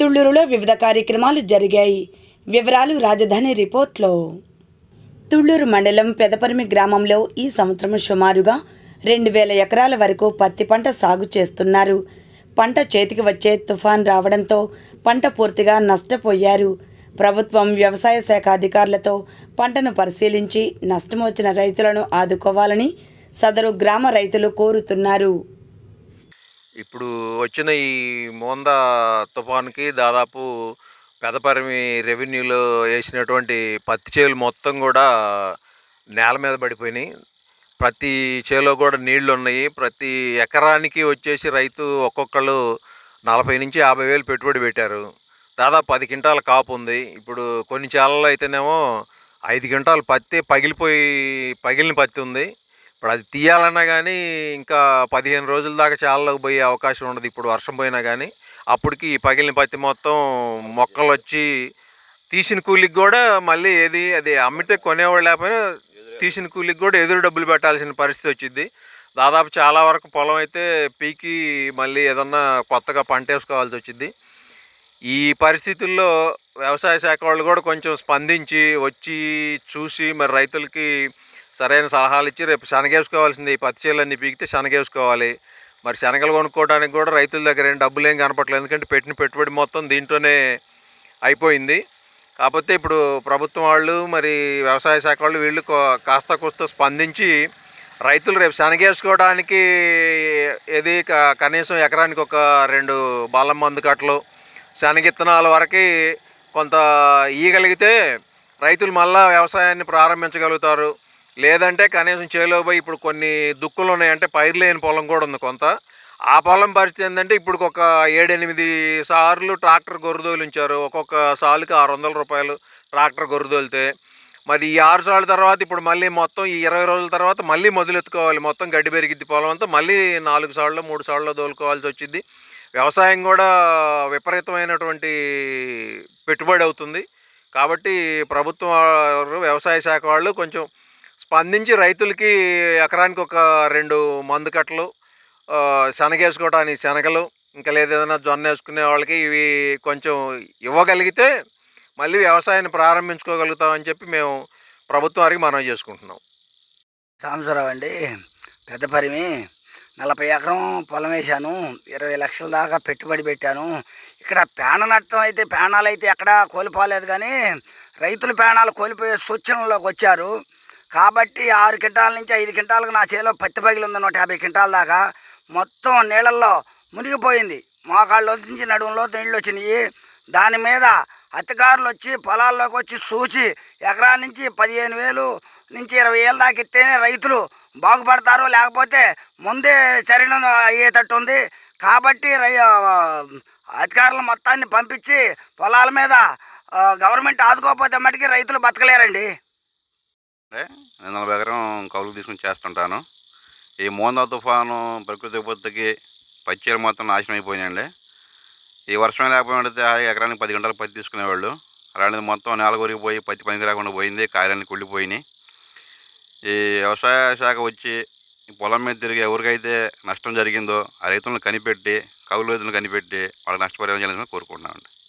తుళ్ళూరులో వివిధ కార్యక్రమాలు జరిగాయి. వివరాలు రాజధాని రిపోర్ట్లో. తుళ్ళూరు మండలం పెదపరిమి గ్రామంలో ఈ సంవత్సరం సుమారుగా రెండు వేల ఎకరాల వరకు పత్తి పంట సాగు చేస్తున్నారు. పంట చేతికి వచ్చే తుఫాన్ రావడంతో పంట పూర్తిగా నష్టపోయారు. ప్రభుత్వం వ్యవసాయ శాఖ అధికారులతో పంటను పరిశీలించి నష్టం వచ్చిన రైతులను ఆదుకోవాలని సదరు గ్రామ రైతులు కోరుతున్నారు. ఇప్పుడు వచ్చిన ఈ మోంద తుఫాన్కి దాదాపు పెదపరిమి రెవెన్యూలో వేసినటువంటి పత్తి చేలు మొత్తం కూడా నేల మీద పడిపోయినాయి. ప్రతి చేలో కూడా నీళ్ళు ఉన్నాయి ప్రతి ఎకరానికి వచ్చేసి రైతు ఒక్కొక్కళ్ళు నలభై నుంచి యాభై వేలు పెట్టుబడి పెట్టారు. దాదాపు పది క్వింటాల కాపు ఉంది. ఇప్పుడు కొన్ని చేలలో అయితేనేమో ఐదు క్వింటాలు పత్తి పగిలిపోయి పగిలిన పత్తి ఉంది. ఇప్పుడు అది తీయాలన్నా కానీ ఇంకా పదిహేను రోజుల దాకా చాలలోకి పోయే అవకాశం ఉండదు. ఇప్పుడు వర్షం పోయినా కానీ అప్పటికి ఈ పగిలిన పత్తి మొత్తం మొక్కలు వచ్చి తీసిన కూలికి కూడా మళ్ళీ ఏది అది అమ్మితే కొనేవాళ్ళు లేకపోయినా తీసిన కూలికి కూడా ఎదురు డబ్బులు పెట్టాల్సిన పరిస్థితి వచ్చింది దాదాపు చాలా వరకు పొలం అయితే పీకి మళ్ళీ ఏదన్నా కొత్తగా పంట వేసుకోవాల్సి వచ్చింది ఈ పరిస్థితుల్లో వ్యవసాయ శాఖ వాళ్ళు కూడా కొంచెం స్పందించి వచ్చి చూసి మరి రైతులకి సరైన సలహాలు ఇచ్చి రేపు శనగేసుకోవాల్సింది. ఈ పత్తి చేలన్నీ పీకితే శనగేసుకోవాలి. మరి శనగలు కొనుక్కోవడానికి కూడా రైతుల దగ్గర ఏం డబ్బులు ఏం కనపట్లేదు ఎందుకంటే పెట్టిన పెట్టుబడి మొత్తం దీంట్లోనే అయిపోయింది. కాకపోతే ఇప్పుడు ప్రభుత్వం వాళ్ళు మరి వ్యవసాయ శాఖ వాళ్ళు వీళ్ళు కాస్త కూస్త స్పందించి రైతులు రేపు శనగేసుకోవడానికి ఏది క- కనీసం ఎకరానికి ఒక రెండు బాలం మందు కట్టలు శనగిత్తనాల వరకు కొంత ఇయ్యగలిగితే రైతులు మళ్ళా వ్యవసాయాన్ని ప్రారంభించగలుగుతారు. లేదంటే కనీసం చేలో పోయి ఇప్పుడు కొన్ని దుక్కులు ఉన్నాయంటే పైరు లేని పొలం కూడా ఉంది కొంత. ఆ పొలం పరిస్థితి ఏంటంటే ఇప్పుడు ఒక ఏడెనిమిది సార్లు ట్రాక్టర్ గొర్రుదోలించారు. ఒక్కొక్క సాలుకి ఆరు వందల రూపాయలు ట్రాక్టర్ గొర్రెదోలితే. మరి ఈ ఆరు సార్ల తర్వాత ఇప్పుడు మళ్ళీ మొత్తం ఈ ఇరవై రోజుల తర్వాత మళ్ళీ మొదలెత్తుకోవాలి. మొత్తం గడ్డి పెరిగిద్ది పొలం అంతా. మళ్ళీ నాలుగు సార్లు మూడు సార్లు దోలుకోవాల్సి వచ్చింది వ్యవసాయం కూడా విపరీతమైనటువంటి పెట్టుబడి అవుతుంది. కాబట్టి ప్రభుత్వం వ్యవసాయ శాఖ వాళ్ళు కొంచెం స్పందించి రైతులకి ఎకరానికి ఒక రెండు మందు కట్టలు ఆ, శనగ శనగలు ఇంకా లేదేదైనా జొన్న వేసుకునే వాళ్ళకి ఇవి కొంచెం ఇవ్వగలిగితే మళ్ళీ వ్యవసాయాన్ని ప్రారంభించుకోగలుగుతామని చెప్పి మేము ప్రభుత్వం వారికి మనవి చేసుకుంటున్నాం. సాంబసరావు అండి. పెద్దపరిమి నలభై ఎకరం పొలం వేశాను. ఇరవై లక్షల దాకా పెట్టుబడి పెట్టాను. ఇక్కడ పేణ నట్టం అయితే పేణాలు అయితే ఎక్కడా కోల్పోలేదు కానీ రైతుల పేణాలు కోల్పోయే సూచనలోకి వచ్చారు. కాబట్టి ఆరు క్వింటాల నుంచి ఐదు క్వింటాలకు నా చేలో పత్తి పగిలి ఉంది నూట యాభై క్వింటాల దాకా. మొత్తం నీళ్ళల్లో మునిగిపోయింది. మోకాళ్ళ నుంచి నడుములో నీళ్ళు వచ్చినాయి. దాని మీద అధికారులు వచ్చి పొలాల్లోకి వచ్చి చూసి ఎకరా నుంచి పదిహేను వేలు నుంచి ఇరవై వేలు దాకా ఇస్తేనే రైతులు బాగుపడతారు. లేకపోతే ముందే శరీరం అయ్యేటట్టు ఉంది. కాబట్టి రై అధికారులు మొత్తాన్ని పంపించి పొలాల మీద గవర్నమెంట్ ఆదుకోకపోతే మటుకి రైతులు బతకలేరండి. నేను నలభై ఎకరం కౌలుకు తీసుకుని చేస్తుంటాను. ఈ మోందా తుఫాను ప్రకృతి విపత్తుకి పచ్చేలు మొత్తం నాశనం అయిపోయినాయండి. ఈ వర్షం లేకపోతే ఎకరానికి పది గంటలు పత్తి తీసుకునేవాళ్ళు. అలాంటిది మొత్తం నేల కొరిగిపోయి పత్తి పనికి రాకుండా పోయింది కాయలన్నీ కుళ్ళిపోయినాయి. ఈ వ్యవసాయ శాఖ వచ్చి పొలం మీద తిరిగి ఎవరికైతే నష్టం జరిగిందో ఆ రైతులను కనిపెట్టి కౌలు రైతులను కనిపెట్టి వాళ్ళకి నష్టపరిహారం చేయాలని కోరుకుంటున్నామండి.